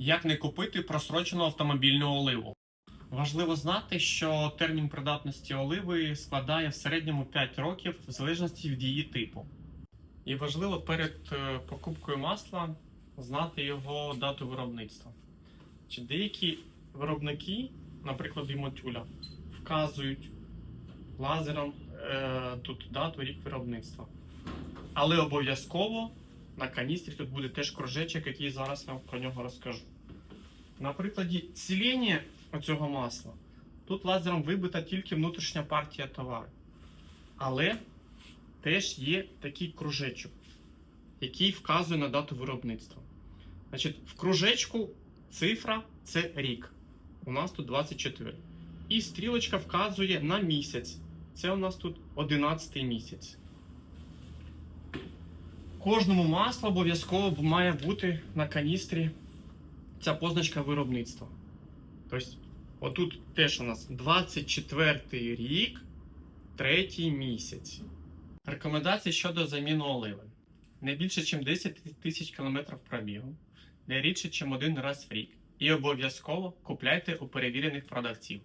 Як не купити просрочену автомобільну оливу? Важливо знати, що термін придатності оливи складає в середньому 5 років в залежності від її типу. І важливо перед е, покупкою масла знати його дату виробництва. Чи деякі виробники, наприклад, Мотюля, вказують лазером е, тут дату рік виробництва. Але обов'язково на каністрі тут буде теж кружечок, який зараз я вам про нього розкажу. На прикладі сілення оцього масла тут лазером вибита тільки внутрішня партія товару. Але теж є такий кружечок, який вказує на дату виробництва. Значить, в кружечку цифра це рік. У нас тут 24. І стрілочка вказує на місяць. Це у нас тут 11 місяць. Кожному маслу обов'язково має бути на каністрі ця позначка виробництва. Тобто, отут теж у нас 24 рік, третій місяць. Рекомендації щодо заміни оливи. Не більше, ніж 10 тисяч кілометрів пробігу, не рідше, ніж один раз в рік. І обов'язково купляйте у перевірених продавців.